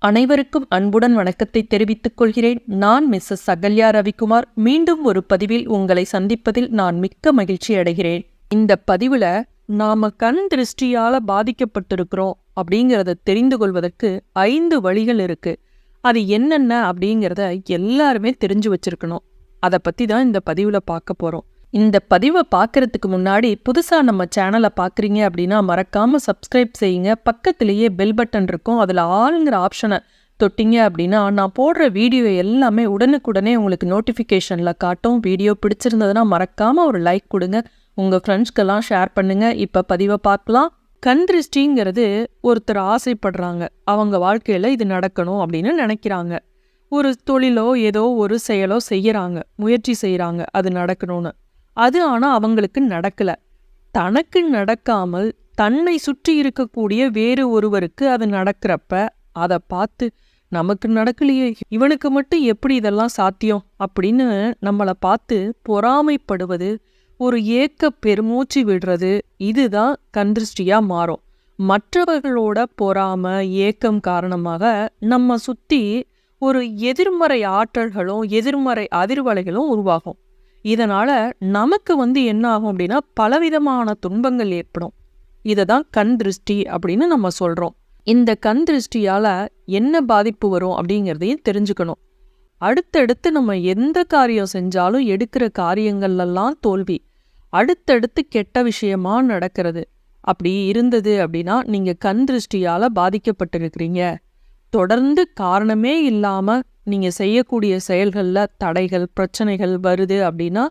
அனைவருக்கும் அன்புடன் வணக்கத்தை தெரிவித்துக் கொள்கிறேன். நான் மிஸ்ஸஸ் அகல்யா ரவிக்குமார். மீண்டும் ஒரு பதிவில் உங்களை சந்திப்பதில் நான் மிக்க மகிழ்ச்சி அடைகிறேன். இந்த பதிவுல நாம கண் திருஷ்டியால பாதிக்கப்பட்டிருக்கிறோம் அப்படிங்கிறத தெரிந்து கொள்வதற்கு ஐந்து வழிகள் இருக்கு. அது என்னென்ன அப்படிங்கிறத எல்லாருமே தெரிஞ்சு வச்சிருக்கணும். அதை பத்தி தான் இந்த பதிவுல பார்க்க போறோம். இந்த பதிவை பார்க்கறதுக்கு முன்னாடி புதுசாக நம்ம சேனலை பார்க்குறீங்க அப்படின்னா மறக்காமல் சப்ஸ்கிரைப் செய்யுங்க. பக்கத்துலேயே பெல் பட்டன் இருக்கும். அதில் ஆளுங்கிற ஆப்ஷனை தொட்டிங்க அப்படின்னா நான் போடுற வீடியோ எல்லாமே உடனுக்குடனே உங்களுக்கு நோட்டிஃபிகேஷனில் காட்டும். வீடியோ பிடிச்சிருந்ததுன்னா மறக்காமல் ஒரு லைக் கொடுங்க. உங்கள் ஃப்ரெண்ட்ஸ்க்கெல்லாம் ஷேர் பண்ணுங்கள் இப்போ பதிவை பார்க்கலாம். கண் திருஷ்டிங்கிறது ஒருத்தர் ஆசைப்படுறாங்க. அவங்க வாழ்க்கையில் இது நடக்கணும் அப்படின்னு நினைக்கிறாங்க. ஒரு தொழிலோ ஏதோ ஒரு செயலோ செய்கிறாங்க முயற்சி செய்கிறாங்க அது நடக்கணும்னு. அது ஆனால் அவங்களுக்கு நடக்கல. தனக்கு நடக்காமல் தன்னை சுற்றி இருக்கக்கூடிய வேறு ஒருவருக்கு அது நடக்கிறப்ப அதை பார்த்து நமக்கு நடக்கலையே இவனுக்கு மட்டும் எப்படி இதெல்லாம் சாத்தியம் அப்படின்னு நம்மளை பார்த்து பொறாமைப்படுவது ஒரு ஏக்க பெருமூச்சு விடுறது இதுதான் கந்திருஷ்டியாக மாறும். மற்றவர்களோட பொறாம ஏக்கம் காரணமாக நம்ம சுற்றி ஒரு எதிர்மறை ஆற்றல்களும் எதிர்மறை அதிர்வலைகளும் உருவாகும். இதனால நமக்கு வந்து என்ன ஆகும் அப்படின்னா பலவிதமான துன்பங்கள் ஏற்படும். இதை தான் கண் திருஷ்டி அப்படின்னு நம்ம சொல்றோம். இந்த கண் திருஷ்டியால என்ன பாதிப்பு வரும் அப்படிங்கிறதையும் தெரிஞ்சுக்கணும். அடுத்தடுத்து நம்ம எந்த காரியம் செஞ்சாலும் எடுக்கிற காரியங்கள்லாம் தோல்வி. அடுத்தடுத்து கெட்ட விஷயமா நடக்கிறது. அப்படி இருந்தது அப்படின்னா நீங்க கண் திருஷ்டியால பாதிக்கப்பட்டிருக்கிறீங்க. தொடர்ந்து காரணமே இல்லாம நீங்க செய்யக்கூடிய செயல்கள்ல தடைகள் பிரச்சனைகள் வருது அப்படின்னா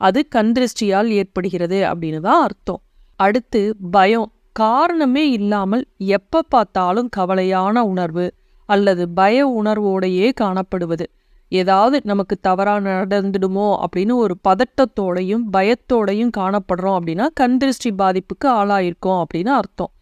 அது கண்திருஷ்டியால் ஏற்படுகிறது அப்படின்னு தான் அர்த்தம். அடுத்து பயம். காரணமே இல்லாமல் எப்ப பார்த்தாலும் கவலையான உணர்வு அல்லது பய உணர்வோடையே காணப்படுவது. ஏதாவது நமக்கு தவறா நடந்துடுமோ அப்படின்னு ஒரு பதட்டத்தோடையும் பயத்தோடையும் காணப்படுறோம் அப்படின்னா கண்திருஷ்டி பாதிப்புக்கு ஆளாயிருக்கோம் அப்படின்னு அர்த்தம்.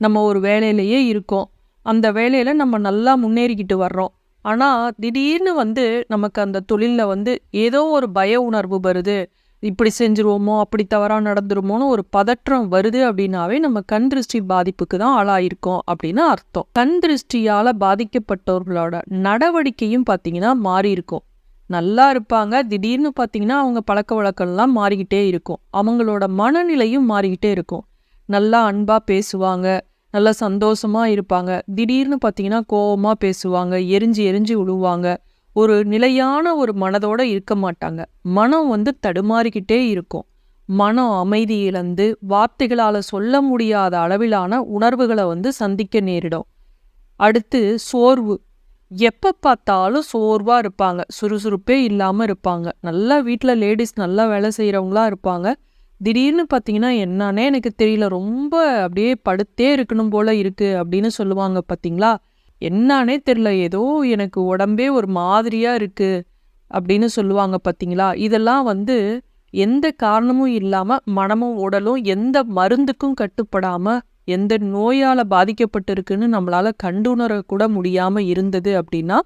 நம்ம ஒரு வேலையிலேயே இருக்கோம். அந்த வேலையில நம்ம நல்லா முன்னேறிக்கிட்டு வர்றோம். ஆனால் திடீர்னு வந்து நமக்கு அந்த தொழிலில் வந்து ஏதோ ஒரு பய உணர்வு வருது. இப்படி செஞ்சுருவோமோ அப்படி தவறாக நடந்துருமோன்னு ஒரு பதற்றம் வருது அப்படின்னாவே நம்ம கண் திருஷ்டி பாதிப்புக்கு தான் ஆளாயிருக்கோம் அப்படின்னு அர்த்தம். கண் திருஷ்டியால் பாதிக்கப்பட்டவர்களோட நடவடிக்கையும் பார்த்தீங்கன்னா மாறி இருக்கும் நல்லா இருப்பாங்க. திடீர்னு பார்த்திங்கன்னா அவங்க பழக்க வழக்கம்லாம் மாறிக்கிட்டே இருக்கும். அவங்களோட மனநிலையும் மாறிக்கிட்டே இருக்கும். நல்லா அன்பாக பேசுவாங்க. நல்லா சந்தோஷமா இருப்பாங்க. திடீர்னு பார்த்தீங்கன்னா கோபமாக பேசுவாங்க எரிஞ்சு எரிஞ்சு விழுவாங்க ஒரு நிலையான ஒரு மனதோட இருக்க மாட்டாங்க. மனம் வந்து தடுமாறிக்கிட்டே இருக்கும். மனம் அமைதி இழந்து வார்த்தைகளால் சொல்ல முடியாத அளவிலான உணர்வுகளை வந்து சந்திக்க நேரிடும். அடுத்து சோர்வு. எப்போ பார்த்தாலும் சோர்வாக இருப்பாங்க. சுறுசுறுப்பே இல்லாமல் இருப்பாங்க. நல்லா வீட்டில் லேடிஸ் நல்லா வேலை செய்கிறவங்களா இருப்பாங்க. திடீர்னு பார்த்தீங்கன்னா என்னன்னே எனக்கு தெரியல. ரொம்ப அப்படியே படுத்தே இருக்கணும் போல் இருக்குது அப்படின்னு சொல்லுவாங்க பார்த்தீங்களா என்னானே தெரியல. ஏதோ எனக்கு உடம்பே ஒரு மாதிரியாக இருக்குது அப்படின்னு சொல்லுவாங்க பார்த்தீங்களா இதெல்லாம் வந்து எந்த காரணமும் இல்லாமல் மனமும் உடலும் எந்த மருந்துக்கும் கட்டுப்படாமல் எந்த நோயால் பாதிக்கப்பட்டிருக்குன்னு நம்மளால கண்டுணர கூட முடியாமல் இருந்தது அப்படின்னா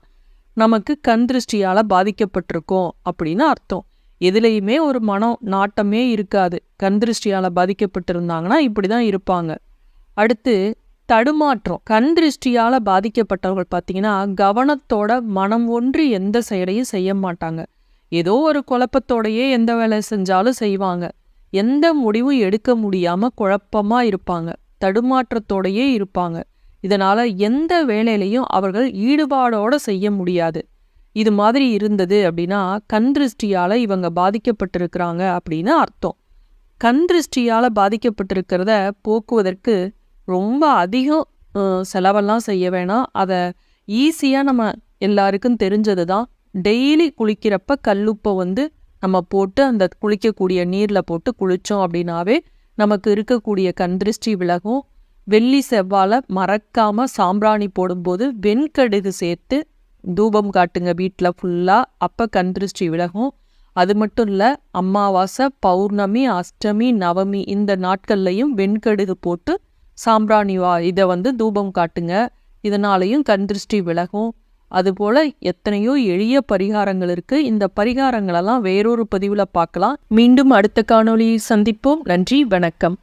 நமக்கு கண் திருஷ்டியால் பாதிக்கப்பட்டிருக்கோம் அப்படின்னு அர்த்தம். எதுலேயுமே ஒரு மனம் நாட்டமே இருக்காது. கண் திருஷ்டியால் பாதிக்கப்பட்டிருந்தாங்கன்னா இப்படி தான் இருப்பாங்க. அடுத்து தடுமாற்றம். கண் திருஷ்டியால் பாதிக்கப்பட்டவர்கள் பார்த்தீங்கன்னா கவனத்தோட மனம் ஒன்றி எந்த செயலையும் செய்ய மாட்டாங்க. ஏதோ ஒரு குழப்பத்தோடையே எந்த வேலை செஞ்சாலும் செய்வாங்க. எந்த முடிவும் எடுக்க முடியாமல் குழப்பமாக இருப்பாங்க. தடுமாற்றத்தோடையே இருப்பாங்க. இதனால் எந்த வேலையிலையும் அவர்கள் ஈடுபாடோடு செய்ய முடியாது. இது மாதிரி இருந்தது அப்படின்னா கண் திருஷ்டியால் இவங்க பாதிக்கப்பட்டிருக்கிறாங்க அப்படின்னு அர்த்தம். கண் திருஷ்டியால் பாதிக்கப்பட்டிருக்கிறத போக்குவதற்கு ரொம்ப அதிகம் செலவெல்லாம் செய்ய வேணாம். அதை ஈஸியாக நம்ம எல்லாருக்கும் தெரிஞ்சது தான் டெய்லி குளிக்கிறப்ப கல்லுப்பை வந்து நம்ம போட்டு அந்த குளிக்கக்கூடிய நீரில் போட்டு குளித்தோம் அப்படின்னாவே நமக்கு இருக்கக்கூடிய கண் திருஷ்டி விலகும். வெள்ளி செவ்வாழை மறக்காமல் சாம்பிராணி போடும்போது வெண்கடுகு சேர்த்து தூபம் காட்டுங்க வீட்டில் ஃபுல்லாக அப்போ கண் திருஷ்டி விலகும். அது மட்டும் இல்லை அமாவாசை பௌர்ணமி அஷ்டமி நவமி இந்த நாட்கள்லையும் வெண்கடுகு போட்டு சாம்பிராணி வா இதை வந்து தூபம் காட்டுங்க. இதனாலையும் கண் திருஷ்டி விலகும். அதுபோல் எத்தனையோ எளிய பரிகாரங்கள் இருக்குது இந்த பரிகாரங்களெல்லாம் வேறொரு பதிவில் பார்க்கலாம். மீண்டும் அடுத்த காணொலியை சந்திப்போம். நன்றி வணக்கம்.